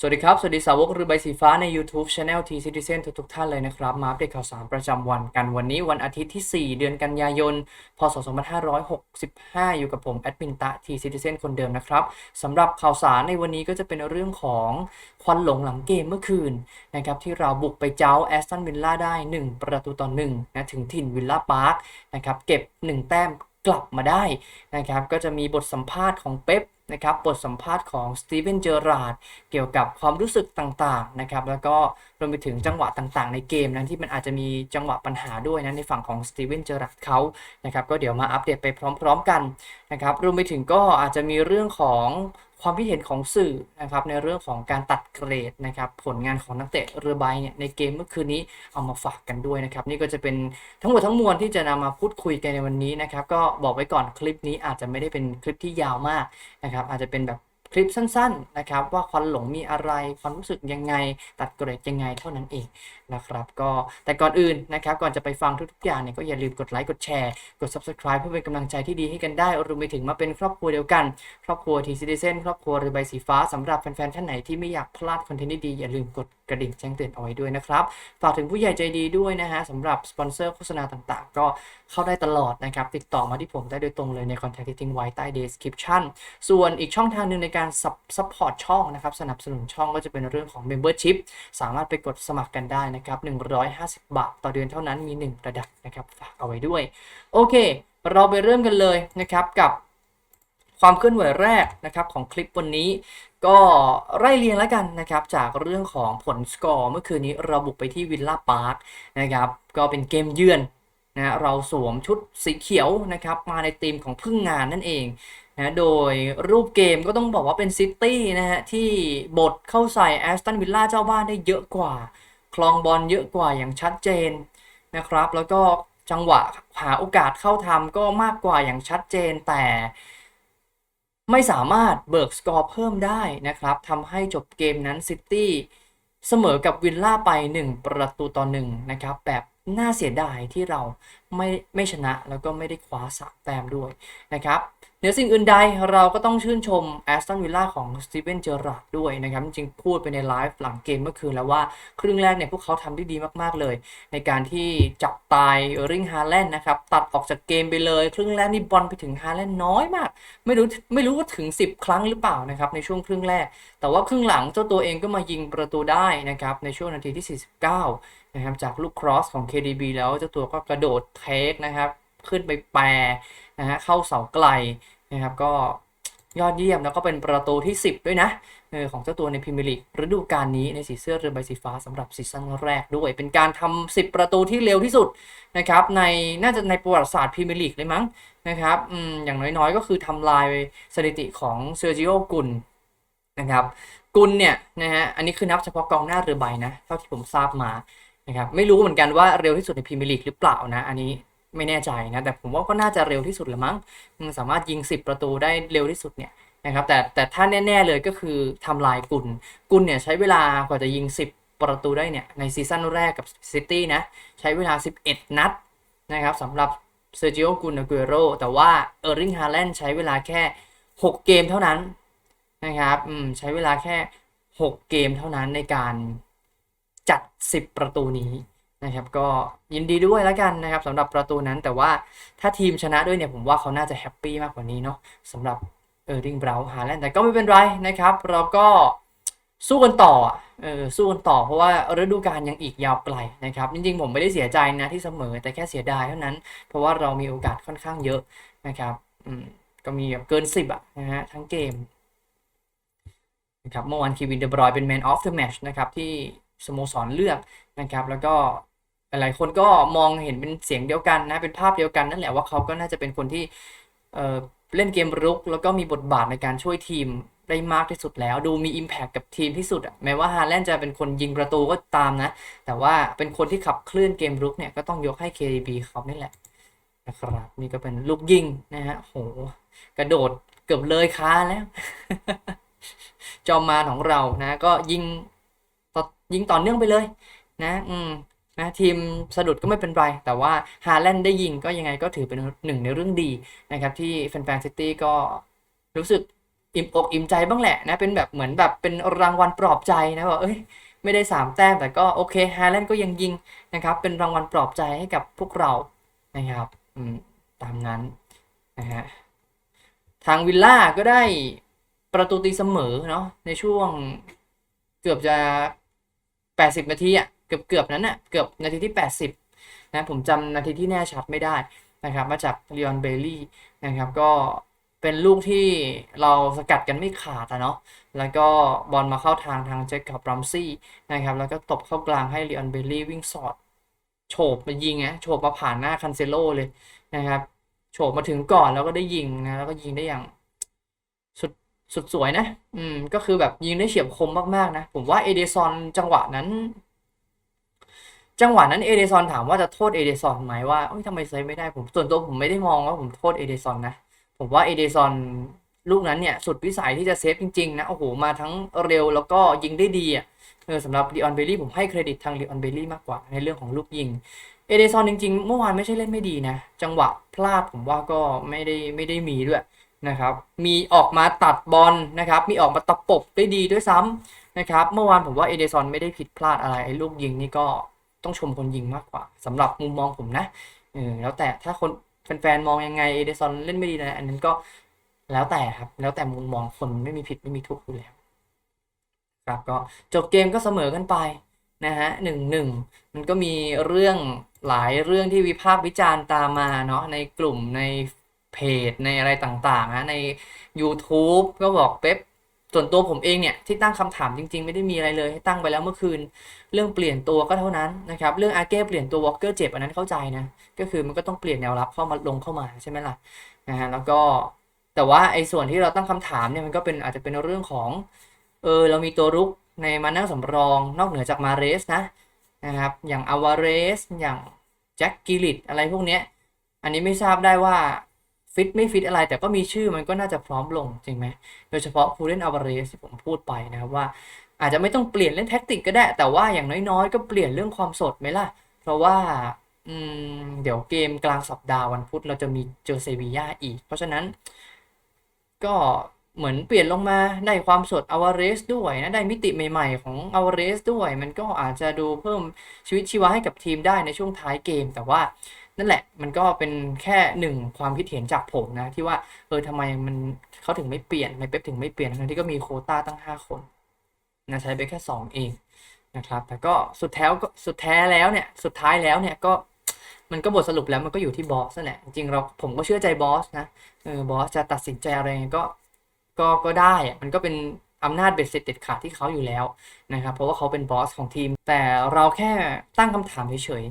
สวัสดีครับ สวัสดีสาวกเรือใบสีฟ้าใน YouTube Channel T Citizen ทุกๆท่านเลยนะครับ มาอัปเดตข่าวสารประจำวันกันวันนี้วันอาทิตย์ที่ 4 เดือนกันยายน พศ 2565 อยู่กับผม แอดมินตะ T Citizen คนเดิมนะครับสำหรับข่าวสารในวันนี้ก็จะเป็นเรื่องของควันหลงหลังเกมเมื่อคืนนะครับที่เราบุกไปเจ้าแอสตันวิลล่าได้ 1 ประตูต่อ1นะถึงถิ่นวิลล่าพาร์คนะครับเก็บ 1 แต้ม กลับมาได้นะครับก็จะมีบทสัมภาษณ์ของเป๊ปนะครับบทสัมภาษณ์ของสตีเวนเจอราร์ดเกี่ยวกับความรู้สึกต่างๆนะครับแล้วก็รวมไปถึงจังหวะต่างๆ ในเกมนั้นที่มันอาจจะมีจังหวะปัญหาด้วยนะในฝั่งของสตีเวนเจอราร์ดเขานะครับก็เดี๋ยวมาอัปเดตไปพร้อม ๆ กันนะครับรวมไปถึงก็อาจจะมีเรื่องของ ความคิดเห็นของสื่อนะครับในเรื่องของการตัดเกรดนะครับผลงานของนักเตะเรือใบเนี่ยในเกมเมื่อคืนนี้เอามาฝากกันด้วยนะครับนี่ก็จะเป็นทั้งหมดทั้งมวลที่จะนำมาพูดคุยกันในวันนี้นะครับก็บอกไว้ก่อนคลิปนี้อาจจะไม่ได้เป็นคลิปที่ยาวมากนะครับอาจจะเป็นแบบ คลิปสั้นๆนะครับว่าควันหลงมีอะไรความรู้สึกยังไง ตัดเกรดยังไงเท่านั้นเองนะครับก็แต่ก่อนอื่นนะครับก่อนจะไปฟังทุกๆอย่างเนี่ยก็อย่าลืมกดไลค์กดแชร์กด subscribe เพื่อเป็นกำลังใจที่ดีให้กันได้รวมไปถึงมาเป็นครอบครัวเดียวกัน ครอบครัวทีซีดีเซนครอบครัวเรือใบสีฟ้าสำหรับแฟนๆท่านไหนที่ไม่อยากพลาดคอนเทนต์ดีๆอย่าลืมกดกระดิ่งแจ้งเตือนเอาไว้ด้วยนะครับฝากถึงผู้ใหญ่ใจดีด้วยนะฮะสำหรับสปอนเซอร์โฆษณาต่างๆ ก็เข้าได้ตลอดนะครับติดต่อมาที่ผมได้โดยตรงเลยในคอนแทคที่ทิ้งไว้ใต้ description ส่วนอีกช่องทางหนึ่งในการซัพพอร์ตช่องนะครับ สนับสนุนช่องก็จะเป็นเรื่องของ Membership สามารถไปกดสมัครกันได้นะครับ 150 บาท ต่อเดือนเท่านั้นมี 1 ระดับนะครับฝากเอาไว้ด้วย โอเค เราไปเริ่มกันเลยนะครับกับความเคลื่อนไหวแรกนะครับของคลิปวันนี้ก็ไล่เรียงแล้วกันนะครับ จากเรื่องของผลสกอร์เมื่อคืนนี้เราบุกไปที่วิลล่าพาร์คนะครับก็เป็นเกมเยือนนะเราสวมชุดสีเขียวนะครับมาในธีมของพึ่งงานนั่นเอง นะโดยรูปเกมก็ต้องบอกว่าเป็นซิตี้นะฮะที่บทเข้าใส่แอสตันวิลล่าเจ้าบ้านได้เยอะกว่า คลองบอลเยอะกว่าอย่างชัดเจนนะครับ แล้วก็จังหวะหาโอกาสเข้าทำก็มากกว่าอย่างชัดเจนแต่ ไม่สามารถเบิกสกอร์เพิ่มได้นะครับทำให้จบเกมนั้นซิตี้เสมอกับวิลล่าไป 1 ประตูต่อ1นะครับแบบ น่าเสียดายที่เราไม่ไม่ชนะแล้วก็ไม่ได้คว้าสามแต้มด้วยนะครับเหนือสิ่งอื่นใดเราก็ต้องชื่นชมแอสตันวิลล่าของสตีเวนเจอราร์ดด้วยนะครับ จริงพูดไปในไลฟ์หลังเกมเมื่อคืนแล้วว่า ครึ่งแรกเนี่ยพวกเขาทำได้ดีมาก ๆ เลย ในการที่จับตายเออริงฮาแลนด์นะครับ ตัดออกจากเกมไปเลย ครึ่งแรกนี่บอลไปถึงฮาแลนด์น้อยมาก ไม่รู้ไม่รู้ว่าถึง 10 ครั้งหรือเปล่านะครับในช่วงครึ่งแรก แต่ว่าครึ่งหลังเจ้าตัวเองก็มายิงประตูได้นะครับในช่วงนาทีที่ 49 นะครับจากลูกครอสของ KDB แล้วเจ้าตัวก็กระโดดเทคนะครับ ขึ้นไปแปรนะฮะเข้าเสาไกลนะครับ ก็ยอดเยี่ยมแล้วก็เป็นประตูที่ 10 ด้วยนะเออของเจ้าตัวในพรีเมียร์ลีกฤดูกาลนี้ในสีเสื้อเรือใบสีฟ้าสำหรับซีซั่นแรกด้วย เป็นการทำ10 ประตูที่เร็วที่สุดนะครับในน่าจะในประวัติศาสตร์พรีเมียร์ลีกเลยมั้งนะครับอืมอย่างน้อยๆ ก็คือทำลายสถิติของเซอร์จิโอกุลนะครับกุลเนี่ยนะฮะอันนี้คือนับเฉพาะกองหน้าเรือใบนะเท่าที่ผมทราบมา นะครับไม่รู้เหมือนกันว่าเร็วที่สุดในพรีเมียร์ลีกหรือเปล่านะอันนี้ไม่แน่ใจนะแต่ผมว่าก็น่าจะเร็วที่สุดละมั้งสามารถยิง 10 ประตูได้เร็วที่สุดเนี่ยนะครับแต่แต่ถ้าแน่ ๆเลยก็คือทำลายกุลกุลเนี่ยใช้เวลากว่าจะยิง 10 ประตูได้เนี่ยในซีซั่นแรกกับซิตี้นะใช้เวลา 11 นัดนะครับสำหรับเซอร์จิโอกุนอาเกโรแต่ว่าเออร์ริงฮาแลนด์ใช้เวลาแค่ 6 เกมเท่านั้นนะครับอืมใช้เวลาแค่ 6 เกมเท่านั้นในการ จัด 10 ประตูนี้นะครับ ก็ยินดีด้วยแล้วกันนะครับสำหรับประตูนั้น แต่ว่าถ้าทีมชนะด้วยเนี่ยผมว่าเขาน่าจะแฮปปี้มากกว่านี้เนาะสำหรับเออร์ริงเบราวน์ฮาแลนด์แต่ก็ไม่เป็นไรนะครับ เราก็สู้กันต่อเออสู้กันต่อเพราะว่าฤดูกาลยังอีกยาวไกลนะครับ จริงๆ ผมไม่ได้เสียใจนะที่เสมอแต่แค่เสียดายเท่านั้น เพราะว่าเรามีโอกาสค่อนข้างเยอะนะครับอืมก็มีแบบเกิน 10อะนะฮะทั้งเกมนะครับเมื่อวานคีวินเดบรอยเป็น Man of the Match นะครับที่ สโมสรเลือกนะครับ แล้วก็หลายๆคนก็มองเห็นเป็นเสียงเดียวกันนะเป็นภาพเดียวกันนั่นแหละว่าเขาก็น่าจะเป็นคนที่เเล่นเกมรุก แล้วก็มีบทบาทในการช่วยทีมได้มากที่สุดแล้ว ดูมี Impact กับทีมที่สุดอะแม้ว่าฮาแลนด์จะเป็นคนยิงประตูก็ตามนะ แต่ว่าเป็นคนที่ขับเคลื่อนเกมรุกเนี่ยก็ต้องยกให้ KDB เขานี่แหละนะครับนี่ก็เป็นลูกยิงนะฮะโหกระโดดเกือบเลยค้าแล้ว จอมมาของเรานะ ก็ยิง ยิงต่อเนื่องไปเลยนะอืมนะทีมสะดุดก็ไม่เป็นไร แต่ว่าฮาแลนด์ได้ยิงก็ยังไงก็ถือเป็นหนึ่งในเรื่องดีนะครับที่แฟนๆซิตี้ก็รู้สึกอิ่มอกอิ่มใจบ้างแหละนะเป็นแบบเหมือนแบบเป็นรางวัลปลอบใจนะว่าเอ้ยไม่ได้สามแต้มแต่ก็โอเคฮาแลนด์ก็ยังยิงนะครับเป็นรางวัลปลอบใจให้กับพวกเรานะครับตามนั้นนะฮะทางวิลล่าก็ได้ประตูตีเสมอเนาะในช่วงเกือบจะ 80 นาทีอะเกือบเกือบนั้นอะเกือบนาทีที่ 80 นะผมจำนาทีที่แน่ชัดไม่ได้นะครับ มาจากลีออนเบลลี่นะครับก็เป็นลูกที่เราสกัดกันไม่ขาดอะเนาะ แล้วก็บอลมาเข้าทางทางเจคกับรัมซี่นะครับ แล้วก็ตบเข้ากลางให้ลีออนเบลลี่วิ่งสอด โฉบมายิงนะโฉบมาผ่านหน้าคันเซโลเลยนะครับ โฉบมาถึงก่อนแล้วก็ได้ยิงนะ แล้วก็ยิงได้อย่าง สุดสวยนะ อืม ก็คือแบบยิงได้เฉียบคมมากๆนะ ผมว่าเอเดซอนจังหวะนั้น จังหวะนั้นเอเดซอนถามว่าจะโทษเอเดซอนไหมว่าเอ้ยทำไมเซฟไม่ได้ผมส่วนตัวผมไม่ได้มองว่าผมโทษเอเดซอนนะ ผมว่าเอเดซอนลูกนั้นเนี่ย สุดวิสัยที่จะเซฟจริงๆนะ โอ้โห มาทั้งเร็วแล้วก็ยิงได้ดีอะเออสำหรับลีออนเบลลี่ผมให้เครดิตทางลีออนเบลลี่มากกว่าในเรื่องของลูกยิงเอเดซอนจริงๆ เมื่อวานไม่ใช่เล่นไม่ดีนะ จังหวะพลาดผมว่าก็ไม่ได้ไม่ได้มีด้วย นะครับ มีออกมาตัดบอลนะครับ มีออกมาตะปบได้ดีด้วยซ้ำนะครับ เมื่อวานผมว่าเอเดซอนไม่ได้ผิดพลาดอะไรไอ้ลูกยิงนี่ก็ต้องชมคนยิงมากกว่าสำหรับมุมมองผมนะเออแล้วแต่ถ้าคนแฟนๆมองยังไงเอเดซอนเล่นไม่ดีนะอันนั้นก็แล้วแต่ครับ แล้วแต่มุมมองคนไม่มีผิดไม่มีถูกอยู่แล้วครับก็จบเกมก็เสมอกันไปนะฮะหนึ่งหนึ่งมันก็มีเรื่องหลายเรื่องที่วิพากษ์วิจารณ์ตามมาเนาะในกลุ่มใน เพจในอะไรต่างๆนะใน YouTube ก็บอกเป๊ปส่วนตัวผมเองเนี่ยที่ตั้งคำถามจริง ๆ ไม่ได้มีอะไรเลยให้ตั้งไปแล้วเมื่อคืน เรื่องเปลี่ยนตัวก็เท่านั้นนะครับเรื่องอาเก้เปลี่ยนตัววอลเกอร์เจ็บอันนั้นเข้าใจนะก็คือมันก็ต้องเปลี่ยนแนวรับเข้ามาลงเข้ามาใช่ไหมล่ะนะฮะแล้วก็แต่ว่าไอ้ส่วนที่เราตั้งคำถามเนี่ยมันก็เป็นอาจจะเป็นเรื่องของเออเรามีตัวรุกในมานั่งสำรองนอกเหนือจากมาเรสนะนะครับอย่างอาวาเรสอย่างแจ็คกิลิตอะไรพวกเนี้ยอันนี้ไม่ทราบได้ว่า ฟิตไม่ฟิตอะไรแต่ก็มีชื่อมันก็น่าจะพร้อมลงจริงไหมโดยเฉพาะผู้เล่นอาวาเรสที่ผมพูดไปนะครับว่า อาจจะไม่ต้องเปลี่ยนเล่นแท็กติกก็ได้ แต่ว่าอย่างน้อยๆ ก็เปลี่ยนเรื่องความสดไหมล่ะ เพราะว่าอืมเดี๋ยวเกมกลางสัปดาห์วันพุธเราจะมีเจอเซบีย่าอีก เพราะฉะนั้น ก็เหมือนเปลี่ยนลงมาได้ความสดอวาเรสด้วยนะได้มิติใหม่ๆของอวาเรสด้วย มันก็อาจจะดูเพิ่มชีวิตชีวาให้กับทีมได้ในช่วงท้ายเกม แต่ว่า นั่นแหละ มันก็เป็นแค่หนึ่งความคิดเห็นจากผมนะ ที่ว่าเออทำไมมันเขาถึงไม่เปลี่ยนทำไมเป๊ปถึงไม่เปลี่ยนทั้งที่ก็มีโคต้าตั้ง 5 คนนะใช้ไปแค่ 2 เองนะครับแต่ก็สุดแท้ก็สุดแท้แล้วเนี่ยสุดท้ายแล้วเนี่ยก็มันก็บทสรุปแล้วมันก็อยู่ที่บอสนั่นแหละจริงเราผมก็เชื่อใจบอสนะเออบอสจะตัดสินใจอะไรก็ก็ก็ได้อะมันก็เป็นอำนาจเบ็ดเสร็จเด็ดขาดที่เขาอยู่แล้วนะครับเพราะว่าเขาเป็นบอสของทีม แต่เราแค่ตั้งคำถามเฉย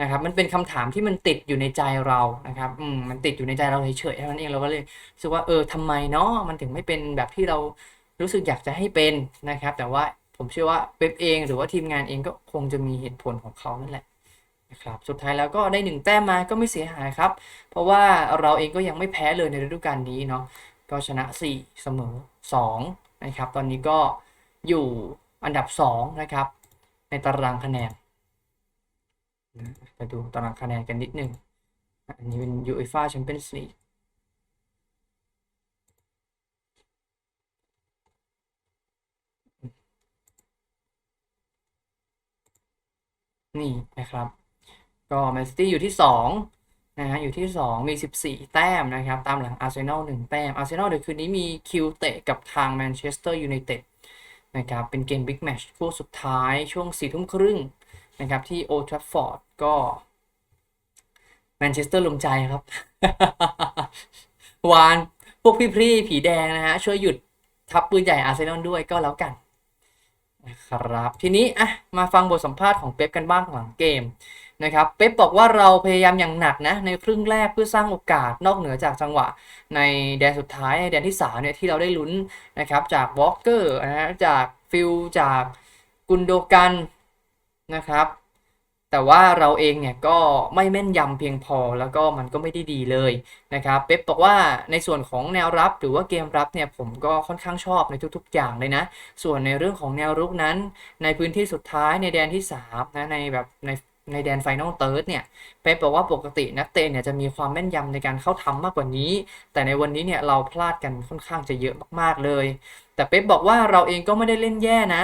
นะครับมันเป็นคำถามที่มันติดอยู่ในใจเรานะครับอืมมันติดอยู่ในใจเราเฉยๆเท่านั้นเองเราก็เลยรู้สึกว่าเออทำไมเนาะมันถึงไม่เป็นแบบที่เรารู้สึกอยากจะให้เป็นนะครับ แต่ว่าผมเชื่อว่าเว็บเองหรือว่าทีมงานเองก็คงจะมีเหตุผลของเขานั่นแหละนะครับสุดท้ายแล้วก็ได้หนึ่งแต้มมาก็ไม่เสียหายครับ เพราะว่าเราเองก็ยังไม่แพ้เลยในฤดูกาลนี้เนาะก็ชนะ 4 เสมอ2นะครับตอนนี้ก็อยู่อันดับ 2 นะครับ ในตารางคะแนน ไปดูตารางคะแนนกันนิดนึง อันนี้เป็น UEFA Champions League นี่นะครับ ก็แมนซิตี้อยู่ที่2นะฮะอยู่ที่ 2 มี 14 แต้มนะครับ ตามหลังอาร์เซนอล1แต้มอาร์เซนอลเดี๋ยวคืนนี้มีคิวเตะกับทางแมนเชสเตอร์ยูไนเต็ดนะครับ เป็นเกมบิ๊กแมชคู่สุดท้ายช่วง4ทุ่มครึ่ง นะครับที่โอทัฟฟอร์ดก็แมนเชสเตอร์ลงใจครับ วานพวกพี่ๆผีแดงนะฮะ ช่วยหยุดทับปืนใหญ่อาร์เซนอลด้วยก็แล้วกันนะครับ ทีนี้อะมาฟังบทสัมภาษณ์ของเป๊ปกันบ้างหลังเกมนะครับเป๊ปบอกว่าเราพยายามอย่างหนักนะในครึ่งแรกเพื่อสร้างโอกาสนอกเหนือจากจังหวะ ในแดนสุดท้ายในแดนที่3เนี่ยที่เราได้ลุ้นนะครับจากวอล์กเกอร์นะฮะจากฟิลจากกุนโดกัน นะครับ แต่ว่าเราเองเนี่ยก็ไม่แม่นยำเพียงพอแล้วก็มันก็ไม่ได้ดีเลยนะครับเป๊ปบอกว่าในส่วนของแนวรับหรือว่าเกมรับเนี่ยผมก็ค่อนข้างชอบในทุกๆ อย่างเลยนะ ส่วนในเรื่องของแนวรุกนั้น ในพื้นที่สุดท้ายในแดนที่3นะในแบบในในแดนไฟนอลเติร์ดเนี่ยเป๊ปบอกว่าปกตินักเตะเนี่ยจะมีความแม่นยำในการเข้าทำมากกว่านี้ แต่ในวันนี้เนี่ยเราพลาดกันค่อนข้างจะเยอะมากๆเลย แต่เป๊ปบอกว่าเราเองก็ไม่ได้เล่นแย่นะ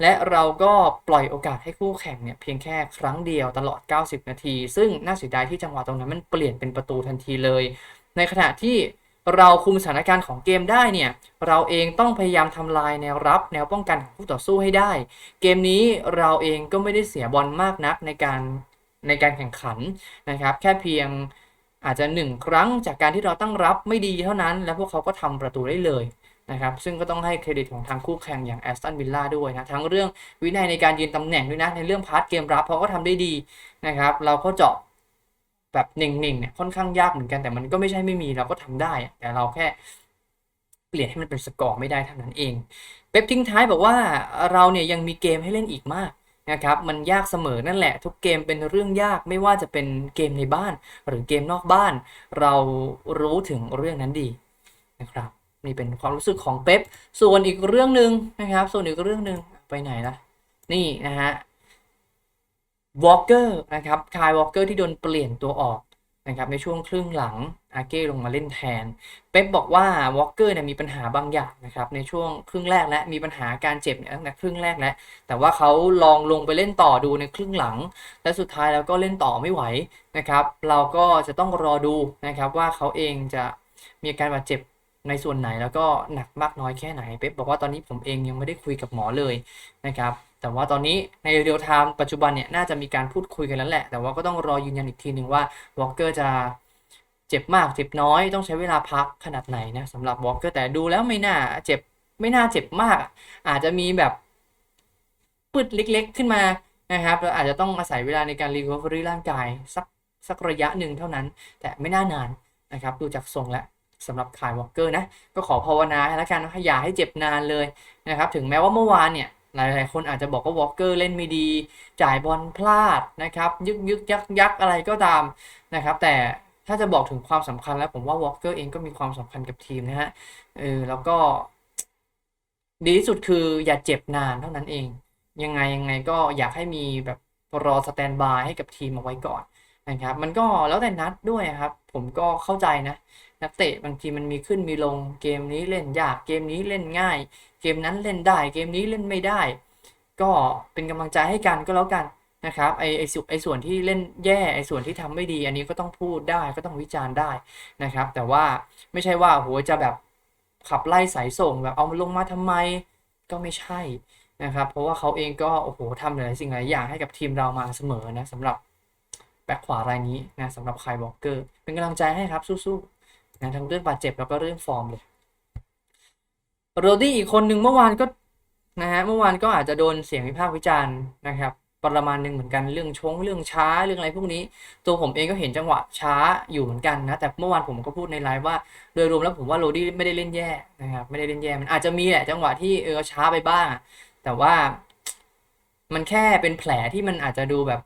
และเราก็ปล่อยโอกาสให้คู่แข่งเนี่ยเพียงแค่ครั้งเดียวตลอด 90 นาที ซึ่งน่าเสียดายที่จังหวะตรงนั้นมันเปลี่ยนเป็นประตูทันทีเลย ในขณะที่เราคุมสถานการณ์ของเกมได้เนี่ย เราเองต้องพยายามทำลายแนวรับแนวป้องกันของคู่ต่อสู้ให้ได้ เกมนี้เราเองก็ไม่ได้เสียบอลมากนักในการในการแข่งขันนะครับ แค่เพียงอาจจะหนึ่งครั้งจากการที่เราตั้งรับไม่ดีเท่านั้น แล้วพวกเขาก็ทำประตูได้เลย นะครับซึ่งก็ต้องให้เครดิตของทางคู่แข่งอย่างแอสตันวิลล่าด้วยนะทั้งเรื่องวินัยในการยืนตำแหน่งด้วยนะในเรื่องพาร์ทเกมรับเขาก็ทำได้ดีนะครับเราก็เจาะแบบหนิ่งๆเนี่ยค่อนข้างยากเหมือนกันแต่มันก็ไม่ใช่ไม่มีเราก็ทำได้ แต่เราแค่เปลี่ยนให้มันเป็นสกอร์ไม่ได้เท่านั้นเอง เป๊ปทิ้งท้ายบอกว่าเราเนี่ยยังมีเกมให้เล่นอีกมากนะครับมันยากเสมอนั่นแหละ ทุกเกมเป็นเรื่องยากไม่ว่าจะเป็นเกมในบ้าน หรือเกมนอกบ้าน เรารู้ถึงเรื่องนั้นดีนะครับ นี่เป็นความรู้สึกของเป๊ปส่วนอีกเรื่องหนึ่งนะครับ ส่วนอีกเรื่องหนึ่งไปไหนละนี่นะฮะวอลเกอร์นะครับคายวอลเกอร์ที่โดนเปลี่ยนตัวออกนะครับในช่วงครึ่งหลังอาเก้ลงมาเล่นแทน เป๊ปบอกว่าวอลเกอร์เนี่ยมีปัญหาบางอย่างนะครับในช่วงครึ่งแรกและมีปัญหาการเจ็บเนี่ยตั้งแต่ครึ่งแรกแล้วแต่ว่าเขาลองลงไปเล่นต่อดูในครึ่งหลัง และสุดท้ายแล้วก็เล่นต่อไม่ไหวนะครับ เราก็จะต้องรอดูนะครับว่าเขาเองจะมีอาการบาดเจ็บ ในส่วนไหนแล้วก็หนักมากน้อยแค่ไหนเป๊ปบอกว่าตอนนี้ผมเองยังไม่ได้คุยกับหมอเลยนะครับแต่ว่าตอนนี้ในเรียลไทม์ปัจจุบันเนี่ยน่าจะมีการพูดคุยกันแล้วแหละ แต่ว่าก็ต้องรอยืนยันอีกทีหนึ่งว่าวอลเกอร์จะเจ็บมากเจ็บน้อยต้องใช้เวลาพักขนาดไหนนะสำหรับวอลเกอร์แต่ดูแล้วไม่น่าเจ็บไม่น่าเจ็บมาก อาจจะมีแบบปืดเล็ก ๆ ขึ้นมานะครับแล้วอาจจะต้องอาศัยเวลาในการรีคอเวอรี่ร่างกายสักสักระยะหนึ่งเท่านั้น แต่ไม่น่านานนะครับดูจากทรงแล้ว สำหรับขายวอลเกอร์นะ ก็ขอภาวนาให้แล้วกันว่าอย่าให้เจ็บนานเลยนะครับ ถึงแม้ว่าเมื่อวานเนี่ย หลายๆ คนอาจจะบอกว่าวอลเกอร์เล่นไม่ดี จ่ายบอลพลาดนะครับ ยึกยึกยักยักอะไรก็ตามนะครับ แต่ถ้าจะบอกถึงความสำคัญแล้วผมว่าวอลเกอร์เองก็มีความสำคัญกับทีมนะฮะเออแล้วก็ ดีที่สุดคืออย่าเจ็บนานเท่านั้นเอง ยังไงยังไงก็อยากให้มีแบบรอสแตนบายให้กับทีมเอาไว้ก่อนนะครับ มันก็แล้วแต่นัดด้วยครับ ผมก็เข้าใจนะ นักเตะบางทีมันมีขึ้นมีลงเกมนี้เล่นยากเกมนี้เล่นง่าย เกมนั้นเล่นได้เกมนี้เล่นไม่ได้ ก็เป็นกำลังใจให้กันก็แล้วกันนะครับไอไอส่วนไอส่วนที่เล่นแย่ไอส่วนที่ทำไม่ดี อันนี้ก็ต้องพูดได้ก็ต้องวิจารณ์ได้นะครับ แต่ว่าไม่ใช่ว่าโหจะแบบขับไล่สายส่งแบบเอามาลงมาทำไมก็ไม่ใช่นะครับ เพราะว่าเขาเองก็โอ้โหทำหลายสิ่งหลายอย่างให้กับทีมเรามาเสมอนะสำหรับแบ็คขวารายนี้นะสำหรับไคายวอลเกอร์ เป็นกำลังใจให้ครับสู้ๆ นะทั้งเรื่องบาดเจ็บแล้วก็เรื่องฟอร์มเลยโรดี้อีกคนหนึ่งเมื่อวานก็นะฮะเมื่อวานก็อาจจะโดนเสียงวิพากษ์วิจารณ์นะครับประมาณหนึ่งเหมือนกันเรื่องชงเรื่องช้าเรื่องอะไรพวกนี้ ตัวผมเองก็เห็นจังหวะช้าอยู่เหมือนกันนะแต่เมื่อวานผมก็พูดในไลฟ์ว่าโดยรวมแล้วผมว่าโรดี้ไม่ได้เล่นแย่นะครับไม่ได้เล่นแย่มันอาจจะมีแหละจังหวะที่เออช้าไปบ้าง แต่ว่ามันแค่เป็นแผลที่มันอาจจะดูแบบ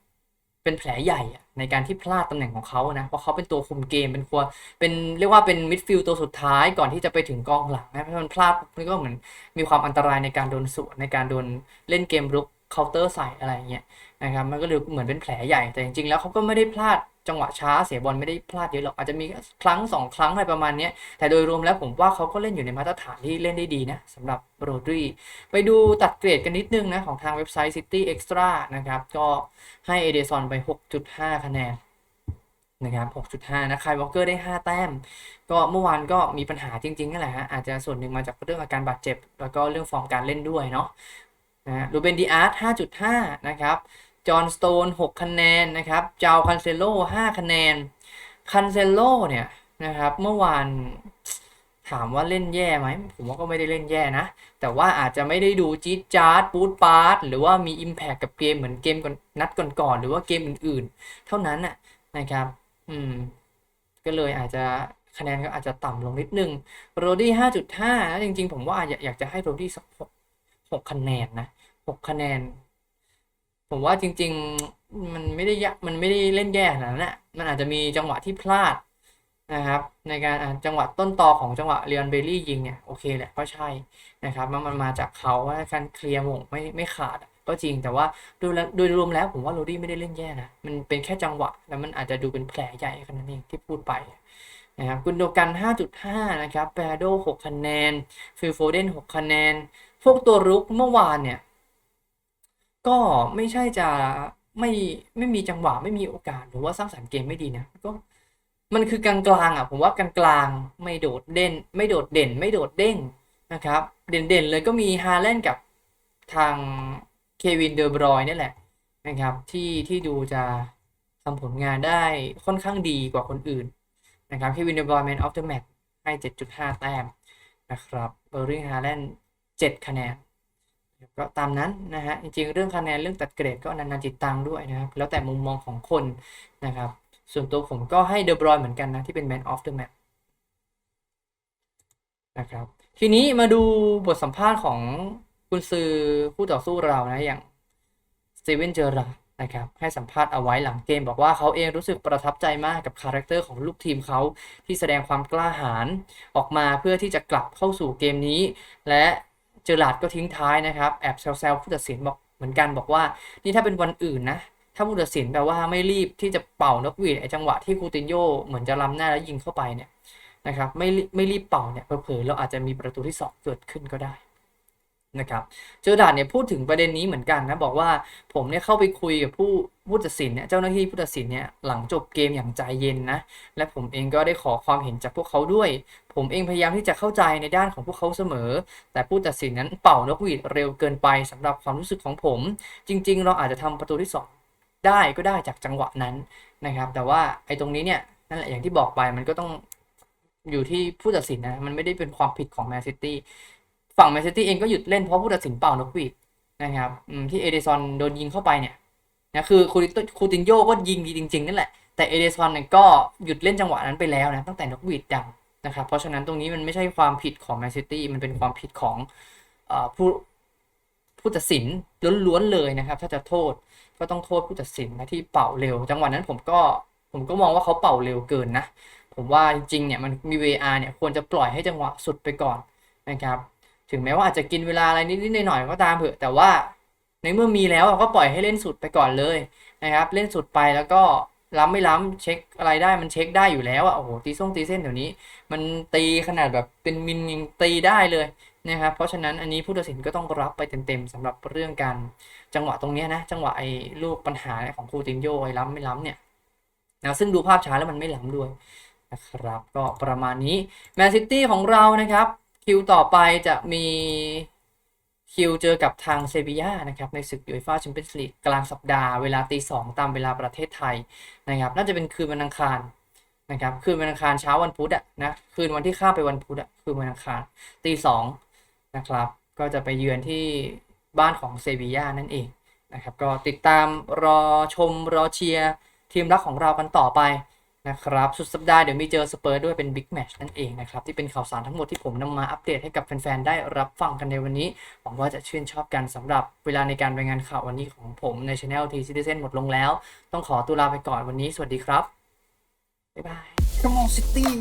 เป็นแผลใหญ่อะในการที่พลาดตำแหน่งของเขานะเพราะเขาเป็นตัวคุมเกมเป็นครัวเป็นเรียกว่าเป็นมิดฟิลด์ตัวสุดท้ายก่อนที่จะไปถึงกองหลังนะเพราะมันพลาดมันก็เหมือนมีความอันตรายในการโดนสวนในการโดนเล่นเกมรุกเคาน์เตอร์ใส่อะไรเงี้ยนะครับมันก็เลยเหมือนเป็นแผลใหญ่แต่จริงๆแล้วเขาก็ไม่ได้พลาด จังหวะช้าเสียบอลไม่ได้พลาดเยอะหรอกอาจจะมีครั้งสองครั้งอะไรประมาณนี้แต่โดยรวมแล้วผมว่าเขาก็เล่นอยู่ในมาตรฐานที่เล่นได้ดีนะสำหรับโรดรีไปดูตัดเกรดกันนิดนึงนะของทางเว็บไซต์ City Extra นะครับก็ให้เอเดซอนไป 6.5 คะแนนนะครับ 6.5 นะคายวอลเกอร์ได้ 5 แต้ม ก็เมื่อวานก็มีปัญหาจริงๆนั่นแหละฮะ อาจจะส่วนหนึ่งมาจากเรื่องอาการบาดเจ็บ แล้วก็เรื่องฟอร์มการเล่นด้วยเนาะนะรูเบนดีอาร์ต5.5 นะครับ จอห์นสโตน6คะแนนนะครับ เจ้าคันเซโล5คะแนน คันเซโลเนี่ยนะครับเมื่อวานถามว่าเล่นแย่ไหมผมว่าก็ไม่ได้เล่นแย่นะ แต่ว่าอาจจะไม่ได้ดูจี๊ดจ๊าดปูดปาร์ตหรือว่ามี Impact กับเกมเหมือนเกมก่อนนัดก่อนๆหรือว่าเกมอื่นๆ เท่านั้นน่ะนะครับ อืม ก็เลยอาจจะคะแนนก็อาจจะต่ำลงนิดนึงโรดี้ห้าจุดห้าจริงๆ ผมว่าอยากจะให้โรดี้สักหกหกคะแนนนะหกคะแนน ผมว่าจริง ๆ มันไม่ได้ยะมันไม่ได้เล่นแย่ขนาดนั้นแหละมันอาจจะมีจังหวะที่พลาดนะครับในการจังหวะต้นตอของจังหวะเรียนเบลลี่ยิงเนี่ยโอเคแหละก็ใช่นะครับมันมันมาจากเขาว่าการเคลียร์หงไม่ไม่ขาดก็จริงแต่ว่าโดยโดยรวมแล้วผมว่าโรดี้ไม่ได้เล่นแย่นะมันเป็นแค่จังหวะ แล้วมันอาจจะดูเป็นแผลใหญ่แค่นั้นเองที่พูดไปนะครับกุนโดกัน 5.5 นะครับแปรโด 6 คะแนนฟิลโฟเดน 6 คะแนน พวกตัวรุกเมื่อวานเนี่ย ก็ไม่ใช่จะไม่ไม่มีจังหวะไม่มีโอกาสหรือว่าสร้างสรรค์เกมไม่ดีนะก็มันคือกลางๆอะผมว่ากลางๆไม่โดดเด่น ไม่โดดเด่น ไม่โดดเด้งนะครับ เด่นๆเลยก็มีฮาแลนกับทางเควินเดอร์บรอยนี่แหละนะครับที่ที่ดูจะทำผลงานได้ค่อนข้างดีกว่าคนอื่นนะครับเควินเดอร์บรอยแมนออฟเดอะแมตช์ให้ 7.5 แต้มนะครับเบอร์ริงฮาแลน7คะแนน ก็ตามนั้นนะฮะจริงๆ เรื่องคะแนนเรื่องตัดเกรดก็นันๆจิตตังด้วยนะครับแล้วแต่มุมมองของคนนะครับส่วนตัวผมก็ให้เดอบรอยเหมือนกันนะ ที่เป็น Man of the Match นะครับทีนี้มาดูบทสัมภาษณ์ของคุณซือผู้ต่อสู้เรานะอย่างสตีเวนเจอร์รานะครับให้สัมภาษณ์เอาไว้หลังเกม บอกว่าเขาเองรู้สึกประทับใจมากกับคาแรคเตอร์ของลูกทีมเขาที่แสดงความกล้าหาญออกมาเพื่อที่จะกลับเข้าสู่เกมนี้ และ จอร์ลาดก็ทิ้งท้ายนะครับ แอบแซวๆผู้ตัดสินบอกเหมือนกันบอกว่า นี่ถ้าเป็นวันอื่นนะ ถ้าผู้ตัดสินแปลว่าไม่รีบที่จะเป่านกหวีดไอจังหวะที่คูตินโยเหมือนจะล้ำหน้าแล้วยิงเข้าไปเนี่ยนะครับไม่ไม่รีบเป่าเนี่ยเผลอๆเราอาจจะมีประตูที่สองเกิดขึ้นก็ได้ นะครับเจอดาดเนี่ยพูดถึงประเด็นนี้เหมือนกันนะบอกว่าผมเนี่ยเข้าไปคุยกับผู้ผู้ตัดสินเนี่ยเจ้าหน้าที่ผู้ตัดสินเนี่ยหลังจบเกมอย่างใจเย็นนะและผมเองก็ได้ขอความเห็นจากพวกเขาด้วย ผมเองพยายามที่จะเข้าใจในด้านของพวกเขาเสมอ แต่ผู้ตัดสินนั้นเป่านกหวีดเร็วเกินไปสำหรับความรู้สึกของผม จริง ๆ เราอาจจะทำประตูที่สองได้ก็ได้จากจังหวะนั้นนะครับแต่ว่าไอ้ตรงนี้เนี่ยนั่นแหละอย่างที่บอกไปมันก็ต้องอยู่ที่ผู้ตัดสินนะมันไม่ได้เป็นความผิดของแมนซิตี้ ฝั่งแมนซิตี้เองก็หยุดเล่นเพราะผู้ตัดสินเป่านกหวีดนะครับที่เอเดซอนโดนยิงเข้าไปเนี่ยนะคือคูติคูตินโยก็ยิงดีจริง ๆ นั่นแหละ แต่เอเดซอนเนี่ยก็หยุดเล่นจังหวะนั้นไปแล้วนะตั้งแต่นกหวีดดังนะครับเพราะฉะนั้นตรงนี้มันไม่ใช่ความผิดของแมนซิตี้มันเป็นความผิดของอผู้ผู้ตัดสินล้วนๆเลยนะครับ ถ้าจะโทษก็ต้องโทษผู้ตัดสินนะที่เป่าเร็ว จังหวะนั้นผมก็ผมก็มองว่าเขาเป่าเร็วเกินนะ ผมว่าจริงๆเนี่ยมันมี VR เนี่ยควรจะปล่อยให้จังหวะสุดไปก่อนนะครับ ถึงแม้ว่าอาจจะกินเวลาอะไรนิดๆหน่อยๆก็ตามเถอะแต่ว่าในเมื่อมีแล้วก็ปล่อยให้เล่นสุดไปก่อนเลยนะครับ เล่นสุดไปแล้วก็ล้ำไม่ล้ำเช็คอะไรได้มันเช็คได้อยู่แล้วอะโอ้โหตีส่งตีเส้นเดี๋ยวนี้ มันตีขนาดแบบเป็นมิลยังตีได้เลยนะครับเพราะฉะนั้นอันนี้ผู้ตัดสินก็ต้องรับไปเต็มๆสำหรับเรื่องการจังหวะตรงนี้นะ จังหวะไอ้ลูกปัญหาของคูตินโยไอ้ล้ำไม่ล้ำเนี่ยนะซึ่งดูภาพช้าแล้วมันไม่ล้ำด้วยนะครับ ก็ประมาณนี้แมนซิตี้ของเรานะครับ คิวต่อไปจะมีคิวเจอกับทางเซบีย่านะครับในศึกยูฟ่าแชมเปี้ยนส์ลีกกลางสัปดาห์เวลาตีสองตามเวลาประเทศไทยนะครับ น่าจะเป็นคืนวันอังคารนะครับคืนวันอังคารเช้าวันพุธอะนะคืนวันที่ข้ามไปวันพุธอะคืนวันอังคารตีสองนะครับ ก็จะไปเยือนที่บ้านของเซบีย่านั่นเองนะครับ ก็ติดตามรอชมรอเชียร์ทีมรักของเรากันต่อไป นะครับ สุดสัปดาห์เดี๋ยวมีเจอสเปอร์ด้วยเป็นบิ๊กแมชนั่นเองนะครับ ที่เป็นข่าวสารทั้งหมดที่ผมนำมาอัปเดตให้กับแฟนๆ ได้รับฟังกันในวันนี้ หวังว่าจะชื่นชอบกันสำหรับเวลาในการรายงานข่าววันนี้ของผมในช anel T Citizen หมดลงแล้ว ต้องขอตัวลาไปก่อนวันนี้ สวัสดีครับบ๊ายบายกมองซิตี้